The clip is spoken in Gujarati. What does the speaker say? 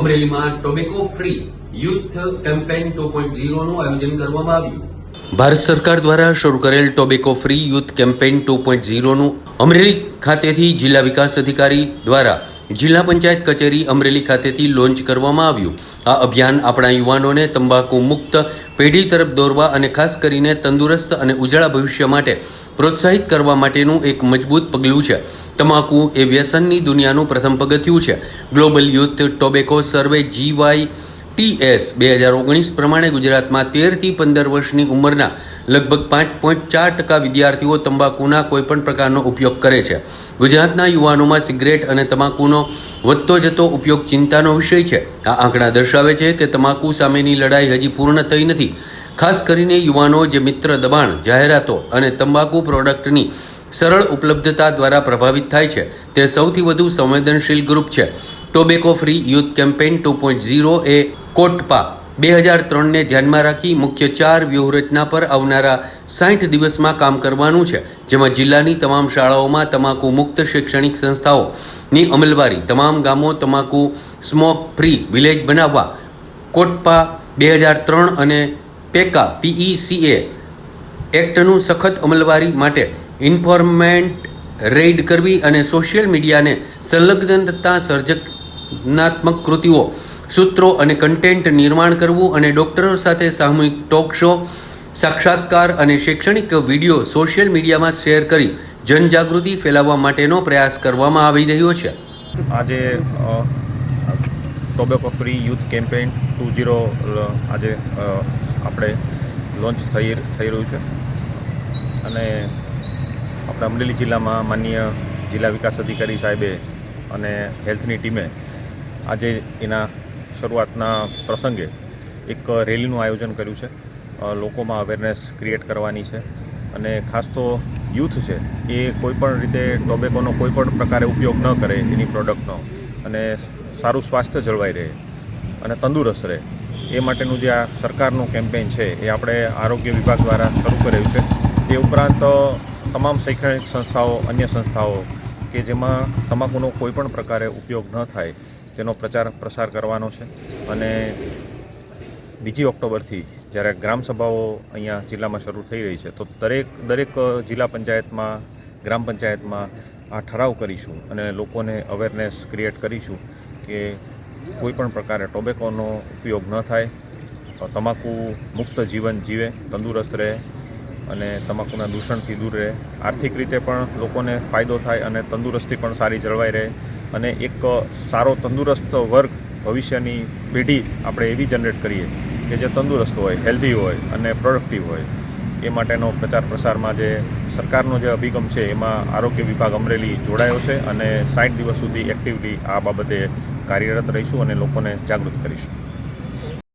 અમરેલીમાં tobacco free youth campaign two point ઝીરોનું આયોજન કરવામાં આવ્યું. ભારત સરકાર દ્વારા શરૂ કરેલ tobacco free youth campaign two point ઝીરોનું Amreli ખાતેથી જિલ્લા વિકાસ અધિકારી દ્વારા જિલ્લા પંચાયત કચેરી અમરેલી ખાતેથી લોન્ચ કરવામાં આવ્યું. આ અભિયાન આપણા યુવાનોને તંબાકુ મુક્ત પેઢી તરફ દોરવા અને ખાસ કરીને તંદુરસ્ત અને ઉજળા ભવિષ્ય માટે પ્રોત્સાહિત કરવા માટેનું એક મજબૂત પગલું છે. તમાકુ એ વ્યસનની દુનિયાનું પ્રથમ પગથિયું છે. Global youth tobacco survey GY TS બે હજાર ઓગણીસ પ્રમાણે ગુજરાતમાં તેરથી પંદર વર્ષની ઉંમરના લગભગ પાંચ પોઈન્ટ ચાર ટકા વિદ્યાર્થીઓ તંબાકુના કોઈપણ પ્રકારનો ઉપયોગ કરે છે. ગુજરાતના યુવાનોમાં સિગરેટ અને તમાકુનો વધતો જતો ઉપયોગ ચિંતાનો વિષય છે. આ આંકડા દર્શાવે છે કે તમાકુ સામેની લડાઈ હજી પૂર્ણ થઈ નથી. ખાસ કરીને યુવાનો જે મિત્ર દબાણ, જાહેરાતો અને તંબાકુ પ્રોડક્ટની સરળ ઉપલબ્ધતા દ્વારા પ્રભાવિત થાય છે, તે સૌથી વધુ સંવેદનશીલ ગ્રુપ છે. Tobacco free youth campaign two point zero એ કોટપા બે હજાર ત્રણને ધ્યાનમાં રાખી મુખ્ય ચાર વ્યૂહરચના પર આવનારા સાઠ દિવસમાં કામ કરવાનું છે, જેમાં જિલ્લાની તમામ શાળાઓમાં તમાકુ મુક્ત શૈક્ષણિક સંસ્થાઓની અમલવારી, તમામ ગામો તમાકુ સ્મોક ફ્રી વિલેજ બનાવવા, કોટપા બે હજાર ત્રણ અને પેકા પીઈસીએ એક્ટનું સખત અમલવારી માટે ઇન્ફોર્મેન્ટ રેઇડ કરવી અને સોશિયલ મીડિયાને સંલગ્નતા સર્જનાત્મક કૃતિઓ, સૂત્રો અને કન્ટેન્ટ નિર્માણ કરવું અને ડોક્ટરો સાથે સામૂહિક ટોક શો સાક્ષાત્કાર અને શૈક્ષણિક વીડિયો સોશિયલ મીડિયામાં શેર કરી જનજાગૃતિ ફેલાવવા માટેનો પ્રયાસ કરવામાં આવી રહ્યો છે. આજે tobacco free youth campaign two zero આજે આપણે લોન્ચ થઈ થઈ રહ્યું છે. અને આપણા અમરેલી જિલ્લામાં માનનીય જિલ્લા વિકાસ અધિકારી સાહેબે અને હેલ્થની ટીમે આજે એના શરૂઆતના પ્રસંગે એક રેલીનું આયોજન કર્યું છે. લોકોમાં અવેરનેસ ક્રિએટ કરવાની છે. અને ખાસ તો યુથ છે, એ કોઈપણ રીતે ટોબેકોનો કોઈપણ પ્રકારે ઉપયોગ ન કરે એની પ્રોડક્ટનો. અને સારું સ્વાસ્થ્ય જળવાઈ રહે અને તંદુરસ્ત રહે. એ માટેનું જે આ સરકારનું કેમ્પેઇન છે, એ આપણે આરોગ્ય વિભાગ દ્વારા શરૂ કરેલું છે. તે ઉપરાંત તમામ શૈક્ષણિક સંસ્થાઓ, અન્ય સંસ્થાઓ કે જેમાં તમાકુનો કોઈપણ પ્રકારે ઉપયોગ ન થાય, તેનો પ્રચાર પ્રસાર કરવાનો છે. અને બીજી ઓક્ટોબરથી જ્યારે ગ્રામસભાઓ અહીંયા જિલ્લામાં શરૂ થઈ રહી છે, તો દરેક દરેક જિલ્લા પંચાયતમાં, ગ્રામ પંચાયતમાં આ ઠરાવ કરીશું અને લોકોને અવેરનેસ ક્રિએટ કરીશું કે કોઈ પણ પ્રકારે ટોબેકોનો ઉપયોગ ન થાય તમાકુ મુક્ત જીવન જીવે, તંદુરસ્ત રહે અને તમાકુના દૂષણથી દૂર રહે. આર્થિક રીતે પણ લોકોને ફાયદો થાય અને તંદુરસ્તી પણ સારી જળવાઈ રહે અને એક સારો તંદુરસ્ત વર્ગ ભવિષ્યની પેઢી આપણે એવી જનરેટ કરીએ કે જે તંદુરસ્ત હોય હેલ્ધી હોય અને પ્રોડક્ટિવ હોય. એ માટેનો પ્રચાર પ્રસારમાં જે સરકારનો જે અભિગમ છે, એમાં આરોગ્ય વિભાગ અમરેલી જોડાયો છે અને સાઠ દિવસ સુધી એક્ટિવલી આ બાબતે કાર્યરત રહીશું અને લોકોને જાગૃત કરીશું.